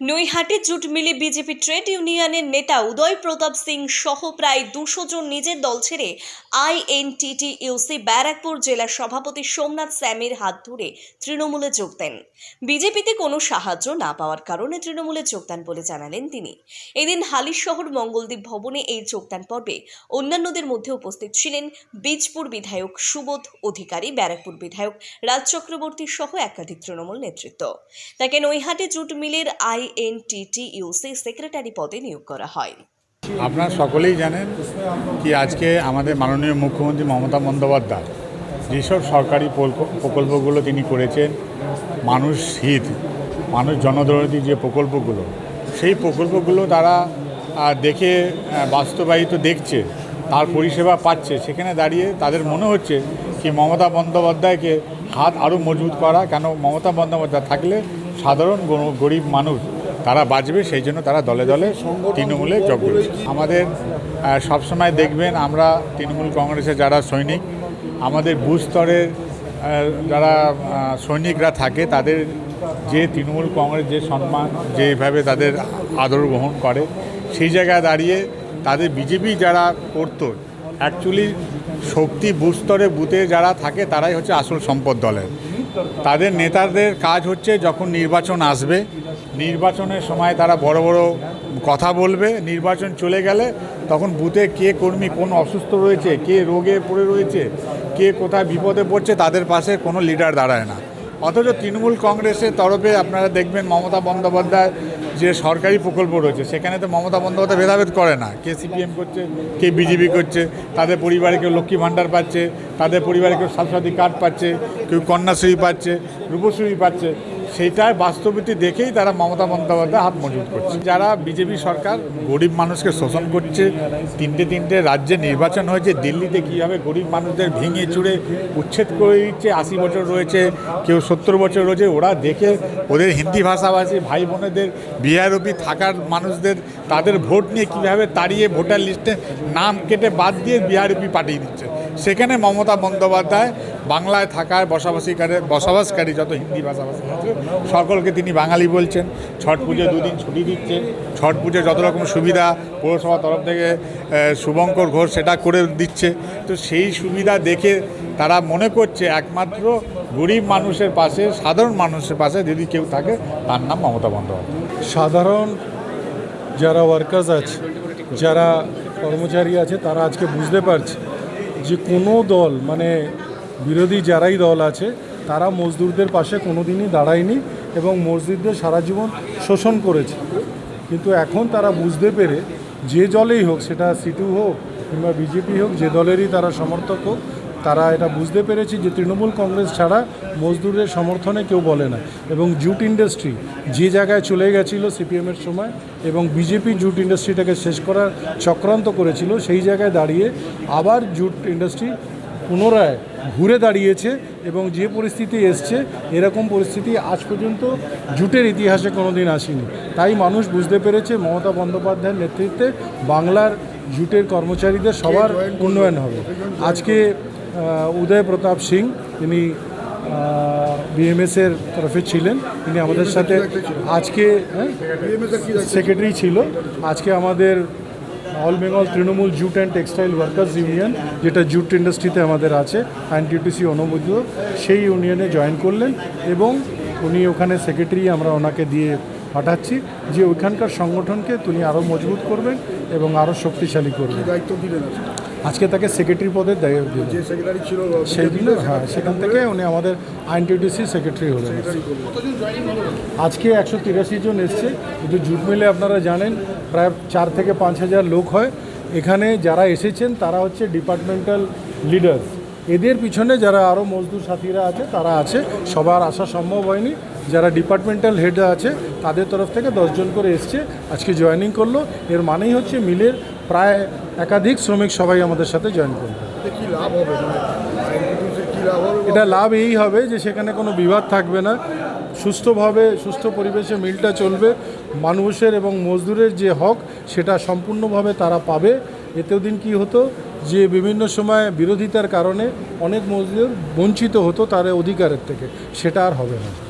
Naihati jute মিলে BJP trade ইউনিয়নের নেতা উদয় প্রতাপ সিং সহ প্রায় দুশো জন নিজের দল ছেড়ে আইএনটিটি ইউসি ব্যারাকপুর জেলার সভাপতি সোমনাথ স্যামের হাত ধরে তৃণমূলে যোগ দেন। বিজেপিতে কোনো সাহায্য না পাওয়ার কারণে তৃণমূলে যোগদান বলে জানালেন তিনি। এদিন হালিশহর মঙ্গলদ্বীপ ভবনে এই যোগদান পর্বে অন্যান্যদের মধ্যে উপস্থিত ছিলেন বীজপুর বিধায়ক সুবোধ অধিকারী, ব্যারাকপুর বিধায়ক রাজ চক্রবর্তী সহ একাধিক তৃণমূল নেতৃত্ব। তাকে নৈহাটি জুট মিলের আইএনটিটি ইউসি সেক্রেটারি পদে নিয়োগ করা হয়। আপনারা সকলেই জানেন কি আজকে আমাদের মাননীয় মুখ্যমন্ত্রী মমতা বন্দ্যোপাধ্যায় যেসব সরকারি প্রকল্পগুলো তিনি করেছেন, মানুষ হিত, মানুষ জনদরদি যে প্রকল্পগুলো, সেই প্রকল্পগুলো তারা দেখে বাস্তবায়িত দেখছে, তার পরিষেবা পাচ্ছে, সেখানে দাঁড়িয়ে তাদের মনে হচ্ছে কি মমতা বন্দ্যোপাধ্যায়কে হাত আরও মজবুত করা, কেন মমতা বন্দ্যোপাধ্যায় থাকলে সাধারণ গরিব মানুষ তারা বাঁচবে সেই জন্য তারা দলে দলে তৃণমূলে যোগ করেছে আমাদের সবসময় দেখবেন আমরা তৃণমূল কংগ্রেসের যারা সৈনিক, আমাদের বুথ স্তরের যারা সৈনিকরা থাকে, তাদের যে তৃণমূল কংগ্রেস যে সম্মান যেভাবে তাদের আদর গ্রহণ করে, সেই জায়গায় দাঁড়িয়ে তাদের বিজেপি যারা করতো অ্যাকচুয়ালি শক্তি বুথ স্তরে, বুথে যারা থাকে, তারাই হচ্ছে আসল সম্পদ দলের। তাদের নেতাদের কাজ হচ্ছে যখন নির্বাচন আসবে নির্বাচনের সময় তারা বড় বড় কথা বলবে, নির্বাচন চলে গেলে তখন বুথে কে কর্মী কোন অসুস্থ রয়েছে, কে রোগে পড়ে রয়েছে, কে কোথায় বিপদে পড়ছে তাদের পাশে কোনো লিডার দাঁড়ায় না। অথচ তৃণমূল কংগ্রেসের তরফে আপনারা দেখবেন মমতা বন্দ্যোপাধ্যায় যে সরকারি প্রকল্প রয়েছে, সেখানে তো মমতা বন্দ্যোপাধ্যায় ভেদাভেদ করে না। কে সিপিএম করছে, কে বিজেপি করছে, তাদের পরিবারে কেউ লক্ষ্মী ভাণ্ডার পাচ্ছে, তাদের পরিবারে কেউ স্বাস্থ্যসাথী কার্ড পাচ্ছে, কেউ কন্যাশ্রী পাচ্ছে, রূপশ্রী পাচ্ছে। সেইটাই বাস্তবিতি দেখেই তারা মমতা বন্দ্যোপাধ্যায় হাত মজবুত করছে। যারা বিজেপি সরকার গরিব মানুষকে শোষণ করছে, তিনটে তিনটে রাজ্যে নির্বাচন হয়েছে, দিল্লিতে কীভাবে গরিব মানুষদের ভেঙে চুড়ে উচ্ছেদ করে দিচ্ছে, আশি বছর রয়েছে, কেউ সত্তর বছর রয়েছে, ওরা দেখে ওদের হিন্দি ভাষাভাষী ভাই বোনেদের বিহারপি থাকার মানুষদের, তাদের ভোট নিয়ে কীভাবে তাড়িয়ে ভোটার লিস্টে নাম কেটে বাদ দিয়ে বিহারপি পাঠিয়ে দিচ্ছে। সেখানে মমতা বন্দ্যোপাধ্যায় বাংলায় থাকার বসবাসীকারী বসবাসকারী যত হিন্দি ভাষাভাষী আছে, সকলকে তিনি বাঙালি বলছেন। ছট পুজো দুদিন ছুটি দিচ্ছে ছট পুজো যত রকম সুবিধা পৌরসভার তরফ থেকে শুভঙ্কর ঘোষ সেটা করে দিচ্ছে। তো সেই সুবিধা দেখে তারা মনে করছে একমাত্র গরিব মানুষের পাশে, সাধারণ মানুষের পাশে যদি কেউ থাকে, তার নাম মমতা বন্দ্যোপাধ্যায়। সাধারণ যারা ওয়ার্কার্স আছে, যারা কর্মচারী আছে, তারা আজকে বুঝতে পারছে যে কোনো দল মানে বিরোধী যারাই দল আছে, তারা মজদুরদের পাশে কোনো দিনই দাঁড়ায়নি এবং মসজিদদের সারা জীবন শোষণ করেছে। কিন্তু এখন তারা বুঝতে পেরে যে দলেই হোক, সেটা সিটু হোক কিংবা বিজেপি হোক, যে দলেরই তারা সমর্থক হোক, তারা এটা বুঝতে পেরেছে যে তৃণমূল কংগ্রেস ছাড়া মজদুরের সমর্থনে কেউ বলে না। এবং জুট ইন্ডাস্ট্রি যে জায়গায় চলে গেছিল সিপিএমের সময় এবং বিজেপি জুট ইন্ডাস্ট্রিটাকে শেষ করার চক্রান্ত করেছিল, সেই জায়গায় দাঁড়িয়ে আবার জুট ইন্ডাস্ট্রি পুনরায় ঘুরে দাঁড়িয়েছে এবং যে পরিস্থিতি এসছে, এরকম পরিস্থিতি আজ পর্যন্ত জুটের ইতিহাসে কোনো দিন আসেনি। তাই মানুষ বুঝতে পেরেছে মমতা বন্দ্যোপাধ্যায়ের নেতৃত্বে বাংলার জুটের কর্মচারীদের সবার উন্নয়ন হবে। আজকে উদয় প্রতাপ সিং, তিনি বিএমএসের তরফে ছিলেন। তিনি আমাদের সাথে আজকে সেক্রেটারি ছিল। আজকে আমাদের all Bengal Trinamool jute and textile workers union, যেটা জুট ইন্ডাস্ট্রিতে আমাদের আছে আইনটিটিসি অনুমোদিত, সেই ইউনিয়নে জয়েন করলেন এবং উনি ওখানে সেক্রেটারি আমরা ওনাকে দিয়ে পাঠাচ্ছি যে ওইখানকার সংগঠনকে তিনি আরও মজবুত করবেন এবং আরও শক্তিশালী করবেন। দায়িত্ব দিলেন আজকে তাকে সেক্রেটারি পদের দায়িত্ব দিলেন যে সেক্রেটারি ছিল সেই দিনে হ্যাঁ সেখান থেকে উনি আমাদের আইনটিটিসি সেক্রেটারি হলেন। আজকে একশো তিরাশি জন এসছে। কিন্তু জুট মিলে আপনারা জানেন প্রায় চার থেকে পাঁচ হাজার লোক হয়। এখানে যারা এসেছেন তারা হচ্ছে ডিপার্টমেন্টাল লিডার এদের পিছনে যারা আরও মজদুর সাথীরা আছে তারা আছে। সবার আসা সম্ভব হয়নি। যারা ডিপার্টমেন্টাল হেড আছে তাদের তরফ থেকে দশজন করে এসছে। আজকে জয়েনিং করল। এর মানেই হচ্ছে মিলের প্রায় একাধিক শ্রমিক সবাই আমাদের সাথে জয়েন করবে। এতে কি লাভ হবে? মানে এটা লাভ এই হবে যে সেখানে কোনো বিবাদ থাকবে না। সুস্থভাবে সুস্থ পরিবেশে মিলটা চলবে। মানুষের এবং মজদুরের যে হক সেটা সম্পূর্ণভাবে তারা পাবে। এতেও দিন কি হতো? যে বিভিন্ন সময় বিরোধিতার কারণে অনেক মজদুর বঞ্চিত হতো তার অধিকারের থেকে। সেটা আর হবে না।